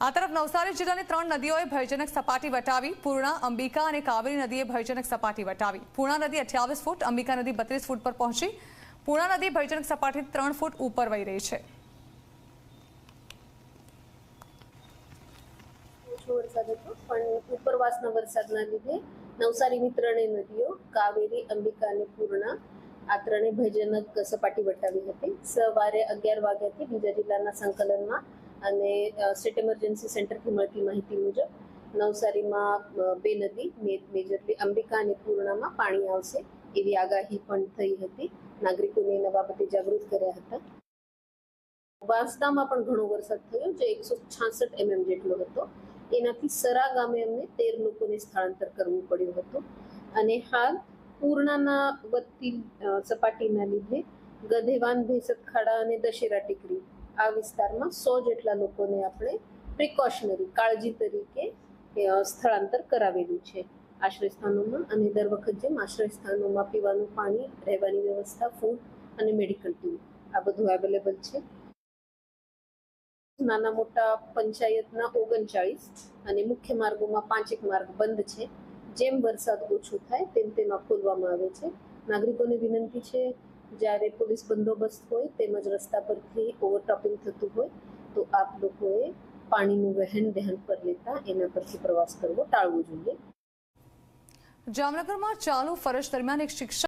આ તરફ નવસારી જિલ્લાની ત્રણ નદીઓએ ભયજનક સપાટી વટાવી, પૂર્ણા, અંબિકા અને કાવેરી નદીએ ભયજનક સપાટી વટાવી. પૂર્ણા નદી અઠ્યાવીસ ફૂટ, અંબિકા નદી બત્રીસ ફૂટ પર પહોંચી. પૂર્ણા નદી ભયજનક સપાટી ત્રણ ફૂટ ઉપર વહી રહી છે. લીધે નવસારીની ત્રણેય નદીઓ, કાવેરી, અંબિકા અને પૂર્ણા, આ ત્રણેય ભયજનક સપાટી વટાવી હતી. સવારે અગિયાર વાગ્યાથી બીજા જિલ્લાના સંકલનમાં અને સ્ટેટ એમરજન્સી સેન્ટરથી મળતી માહિતી મુજબ નવસારીમાં બે નદી મેજરલી અંબિકા અને પૂર્ણામાં પાણી આવશે એવી આગાહી પણ થઈ હતી. નાગરિકોને એના બાબતે જાગૃત કર્યા હતા. વાંસદામાં પણ ઘણો વરસાદ થયો, જે એકસો છાસઠ એમએમ જેટલો હતો. એનાથી સરા ગામે અમને તેર લોકોને સ્થળાંતર કરવું પડ્યું હતું. અને હાલ પૂર્ણાના વધતી સપાટીના લીધે ગધેવાન ભેસત ખાડા અને દશેરા ટીકરી આ વિસ્તારમાં સો જેટલા લોકોને આપણે પ્રિકોશનરી કાળજી તરીકે સ્થળાંતર કરાવેલું છે. આશ્રય સ્થાનોમાં અને દર વખત જેમ આશ્રય સ્થાનોમાં પીવાનું પાણી, રહેવાની વ્યવસ્થા ફૂડ અને મેડિકલ ટીમ આ બધું અવેલેબલ છે. નાના મોટા પંચાયતના ઓગણચાળીસ અને મુખ્ય માર્ગોમાં પાંચેક માર્ગ બંધ છે. જેમ વરસાદ ઓછો થાય તેમ તેમાં ખોલવામાં આવે છે. નાગરિકોને વિનંતી છે જ્યારે પોલીસ બંદોબસ્ત હોય તેમજ રસ્તા પરથી ઓવરટોપિંગ થતું હોય, તો આપ લોકોએ પાણીનું વહેન ધ્યાન પર લેતા એના પરથી પ્રવાસ કરવો ટાળવો જોઈએ. જામનગરમાં ચાલુ ફરજ દરમિયાન એક શિક્ષક